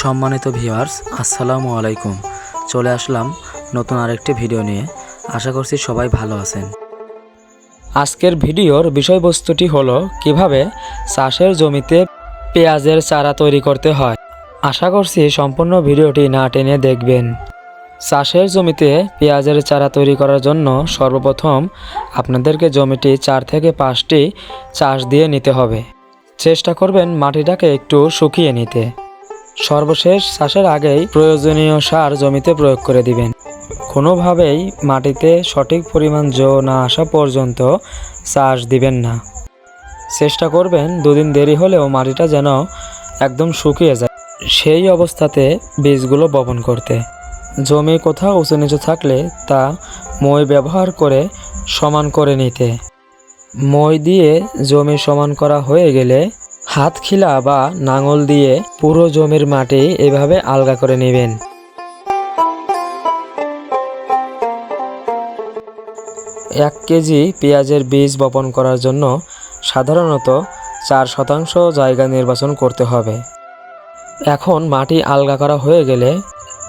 সম্মানিত ভিউয়ার্স, আসসালামু আলাইকুম। চলে আসলাম নতুন আরেকটি ভিডিও নিয়ে। আশা করছি সবাই ভালো আছেন। আজকের ভিডিওর বিষয়বস্তুটি হলো কীভাবে চাষের জমিতে পেঁয়াজের চারা তৈরি করতে হয়। আশা করছি সম্পূর্ণ ভিডিওটি না টেনে দেখবেন। চাষের জমিতে পেঁয়াজের চারা তৈরি করার জন্য সর্বপ্রথম আপনাদেরকে জমিটি চার থেকে পাঁচটি চাষ দিয়ে নিতে হবে। চেষ্টা করবেন মাটিটাকে একটু শুকিয়ে নিতে। সর্বশেষ চাষের আগেই প্রয়োজনীয় সার জমিতে প্রয়োগ করে দিবেন। কোনোভাবেই মাটিতে সঠিক পরিমাণ জো না আসা পর্যন্ত চাষ দিবেন না। চেষ্টা করবেন দুদিন দেরি হলেও মাটিটা যেন একদম শুকিয়ে যায়। সেই অবস্থাতে বীজগুলো বপন করতে। জমি কোথাও উঁচু নিচু থাকলে তা মই ব্যবহার করে সমান করে নিতে। মই দিয়ে জমি সমান করা হয়ে গেলে হাত খিলা বা নাঙল দিয়ে পুরো জমির মাটি এভাবে আলগা করে নেবেন। এক কেজি পেঁয়াজের বীজ বপন করার জন্য সাধারণত চার শতাংশ জায়গা নির্বাচন করতে হবে। এখন মাটি আলগা করা হয়ে গেলে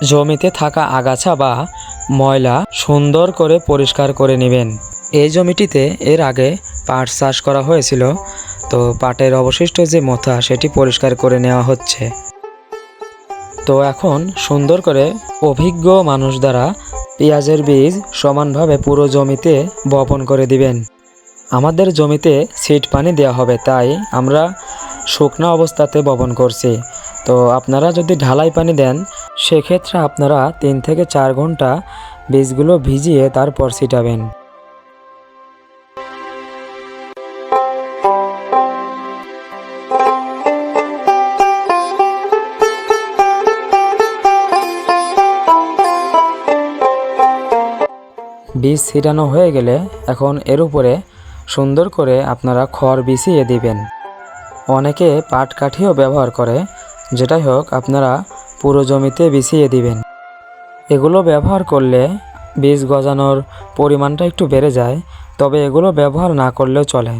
জমিতে থাকা আগাছা বা ময়লা সুন্দর করে পরিষ্কার করে নেবেন। এই জমিটিতে এর আগে পাট চাষ করা হয়েছিল। তো পাটের অবশিষ্ট যে মোথা, সেটি পরিষ্কার করে নেওয়া হচ্ছে। তো এখন সুন্দর করে অভিজ্ঞ মানুষ দ্বারা পেঁয়াজের বীজ সমানভাবে পুরো জমিতে বপন করে দিবেন। আমাদের জমিতে সিট পানি দেওয়া হবে, তাই আমরা শুকনো অবস্থাতে বপন করছি। তো আপনারা যদি ঢালাই পানি দেন, সেক্ষেত্রে আপনারা তিন থেকে চার ঘণ্টা বীজগুলো ভিজিয়ে তারপর ছিটাবেন। বীজ ছিটানো হয়ে গেলে এখন এর উপরে সুন্দর করে আপনারা খড় বিছিয়ে দিবেন। অনেকে পাট কাঠিও ব্যবহার করে, যেটাই হোক আপনারা পুরো জমিতে বিছিয়ে দিবেন। এগুলো ব্যবহার করলে বীজ গজানোর পরিমাণটা একটু বেড়ে যায়, তবে এগুলো ব্যবহার না করলেও চলে।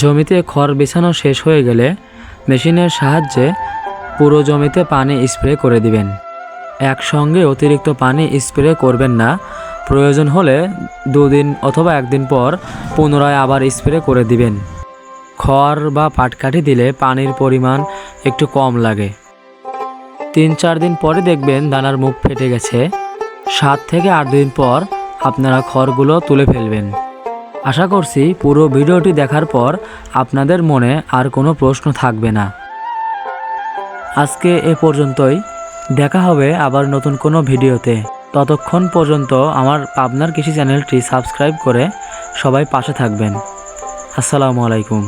জমিতে খড় বিছানো শেষ হয়ে গেলে মেশিনের সাহায্যে পুরো জমিতে পানি স্প্রে করে দিবেন। একসঙ্গে অতিরিক্ত পানি স্প্রে করবেন না। প্রয়োজন হলে দুদিন অথবা একদিন পর পুনরায় আবার স্প্রে করে দিবেন। খড় বা পাটকাঠি দিলে পানির পরিমাণ একটু কম লাগে। তিন চার দিন পরে দেখবেন দানার মুখ ফেটে গেছে। সাত থেকে আট দিন পর আপনারা খড়গুলো তুলে ফেলবেন। আশা করছি পুরো ভিডিওটি দেখার পর আপনাদের মনে আর কোনো প্রশ্ন থাকবে না। আজকে এ পর্যন্তই। দেখা হবে আবার নতুন কোনো ভিডিওতে। ততক্ষণ পর্যন্ত আমার পাবনার কৃষি চ্যানেলটি সাবস্ক্রাইব করে সবাই পাশে থাকবেন। আসসালামু আলাইকুম।